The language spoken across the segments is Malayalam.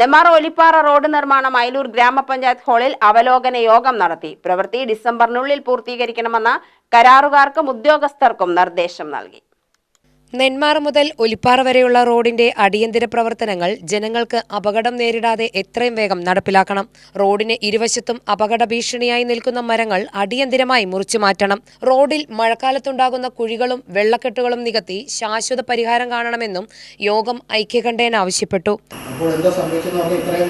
നെമാർ ഒലിപ്പാറ റോഡ് നിർമ്മാണം അയലൂർ ഗ്രാമപഞ്ചായത്ത് ഹാളിൽ അവലോകന യോഗം നടത്തി. പ്രവൃത്തി ഡിസംബറിനുള്ളിൽ പൂർത്തീകരിക്കണമെന്ന കരാറുകാർക്കും ഉദ്യോഗസ്ഥർക്കും നിർദ്ദേശം നൽകി. നെന്മാറ മുതൽ ഒലിപ്പാറ വരെയുള്ള റോഡിന്റെ അടിയന്തര പ്രവർത്തനങ്ങൾ ജനങ്ങൾക്ക് അപകടം നേരിടാതെ എത്രയും വേഗം നടപ്പിലാക്കണം. റോഡിന് ഇരുവശത്തും അപകട ഭീഷണിയായി നിൽക്കുന്ന മരങ്ങൾ അടിയന്തിരമായി മുറിച്ചു മാറ്റണം. റോഡിൽ മഴക്കാലത്തുണ്ടാകുന്ന കുഴികളും വെള്ളക്കെട്ടുകളും നികത്തി ശാശ്വത പരിഹാരം കാണണമെന്നും യോഗം ഐക്യകണ്ഠേന ആവശ്യപ്പെട്ടു. അപ്പോൾ ഇത്രയും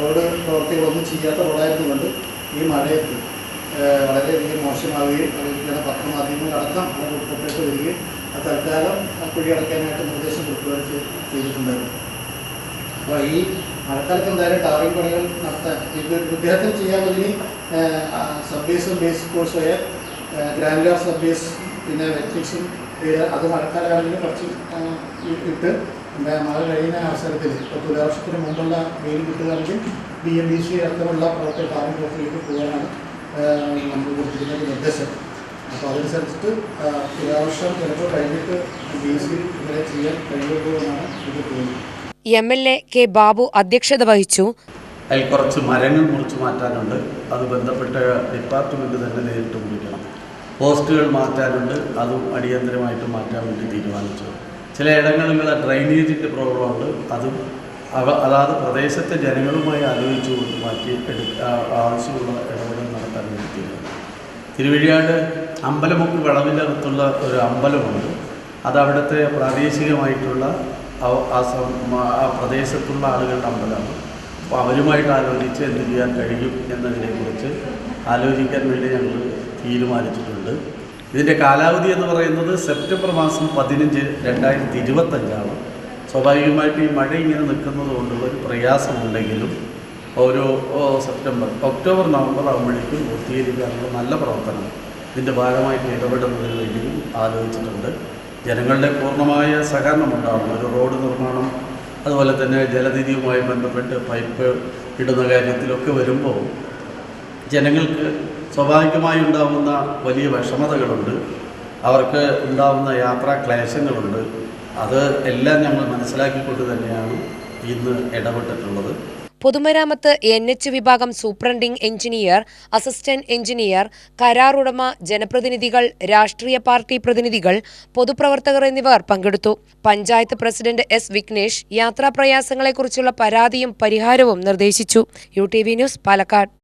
റോഡ് ഈ മഴയത്ത് വളരെയധികം മോശമാവുകയും അതിന് പത്രമാധ്യമങ്ങൾ അടക്കം ഉൾപ്പെട്ടിട്ട് വരികയും അത് തൽക്കാലം ആ കുഴി അടയ്ക്കാനായിട്ട് നിർദ്ദേശം കൊടുക്കുകയും ചെയ്- ചെയ്തിട്ടുണ്ടായിരുന്നു അപ്പോൾ ഈ മഴക്കാലത്ത് എന്തായാലും ടാറിംഗ് പണികൾ നടത്താൻ ഇത് വിദ്യാർത്ഥി ചെയ്യാനുള്ളതിന് സബ് ബേസും ബേസിക് കോഴ്സായ ഗ്രാനുലാർ സബ് ബേസ് പിന്നെ വെറ്റിക്സും അത് മഴക്കാലമാണെങ്കിൽ കുറച്ച് ഇട്ട് മഴ കഴിയുന്ന അവസരത്തിൽ ഇപ്പോൾ തുലാവർഷത്തിന് മുമ്പുള്ള വെയിൽ കിട്ടുകയാണെങ്കിൽ ബി എം ബി സി അടക്കമുള്ള പ്രവർത്തന ടാറിംഗ് പ്രവർത്തിയിലേക്ക് പോകാനാണ് ആ, കൊടുത്തിരുന്ന നിർദ്ദേശം. അപ്പോൾ അതനുസരിച്ചിട്ട് ആ, തുലാവർഷം ചിലപ്പോൾ കഴിഞ്ഞിട്ട് ബി സി ഇങ്ങനെ ചെയ്യാൻ കഴിയുള്ളൂ എന്നാണ് എനിക്ക് തോന്നുന്നത്. M L A K Babu അധ്യക്ഷത വഹിച്ചു. അതിൽ കുറച്ച് മരങ്ങൾ മുറിച്ച് മാറ്റാനുണ്ട്. അത് ബന്ധപ്പെട്ട ഡിപ്പാർട്ട്മെന്റ് തന്നെ നേരിട്ട് വിളിക്കണം. പോസ്റ്റുകൾ മാറ്റാനുണ്ട്. അതും അടിയന്തരമായിട്ട് മാറ്റാൻ വേണ്ടി തീരുമാനിച്ചു. ചില ഇടങ്ങളിലുള്ള ഡ്രൈനേജിന്റെ പ്രോബ്ലമുണ്ട്. അതും അവ അതാത് പ്രദേശത്തെ ജനങ്ങളുമായി ആലോചിച്ചുകൊണ്ട് മാറ്റി എടുക്കുക ആവശ്യമുള്ള ഇടപെടൽ തിരുവഴിയാട് അമ്പലമുക്ക് വിളവിനകത്തുള്ള ഒരു അമ്പലമുണ്ട്. അത് അവിടുത്തെ പ്രാദേശികമായിട്ടുള്ള ആ- പ്രദേശത്തുള്ള ആളുകളുടെ അമ്പലമാണ്. അപ്പോൾ അവരുമായിട്ട് ആലോചിച്ച് എന്ത് ചെയ്യാൻ കഴിയും എന്നതിനെക്കുറിച്ച് ആലോചിക്കാൻ വേണ്ടി ഞങ്ങൾ തീരുമാനിച്ചിട്ടുണ്ട്. ഇതിന്റെ കാലാവധി എന്ന് പറയുന്നത് സെപ്റ്റംബർ മാസം പതിനഞ്ച് രണ്ടായിരത്തി ഇരുപത്തഞ്ചാണ്. സ്വാഭാവികമായിട്ട് ഈ മഴ ഇങ്ങനെ നിൽക്കുന്നത് കൊണ്ടുള്ള ഒരു പ്രയാസമുണ്ടെങ്കിലും ഒരു ഓ, സെപ്റ്റംബർ ഒക്ടോബർ നവംബർ ആകുമ്പോഴേക്കും പൂർത്തീകരിക്കാനുള്ള നല്ല പ്രവർത്തനം. ഇതിന്റെ ഭാഗമായിട്ട് ഇടപെടുന്നതിന് വേണ്ടിയും ആലോചിച്ചിട്ടുണ്ട്. ജനങ്ങളുടെ പൂർണമായ സഹകരണം ഉണ്ടാവണം ഒരു റോഡ് നിർമ്മാണം അതുപോലെ തന്നെ ജലനിധിയുമായി ബന്ധപ്പെട്ട് പൈപ്പ് ഇടുന്ന കാര്യത്തിലൊക്കെ വരുമ്പോൾ ജനങ്ങൾക്ക് സ്വാഭാവികമായി ഉണ്ടാകുന്ന വലിയ വിഷമതകളുണ്ട്. അവർക്ക് ഉണ്ടാകുന്ന യാത്രാ ക്ലേശങ്ങളുണ്ട്. അത് എല്ലാം ഞങ്ങൾ മനസ്സിലാക്കിക്കൊണ്ട് തന്നെയാണ് ഇന്ന് ഇടപെട്ടിട്ടുള്ളത്. പൊതുമരാമത്ത് എൻ എച്ച് വിഭാഗം സൂപ്രണ്ടിംഗ് എഞ്ചിനീയർ അസിസ്റ്റന്റ് എഞ്ചിനീയർ കരാറുടമ ജനപ്രതിനിധികൾ രാഷ്ട്രീയ പാർട്ടി പ്രതിനിധികൾ പൊതുപ്രവർത്തകർ എന്നിവർ പങ്കെടുത്തു. പഞ്ചായത്ത് പ്രസിഡന്റ് എസ് വിഘ്നേഷ് യാത്രാപ്രയാസങ്ങളെക്കുറിച്ചുള്ള പരാതിയും പരിഹാരവും നിർദ്ദേശിച്ചു. U T V news Palakkad.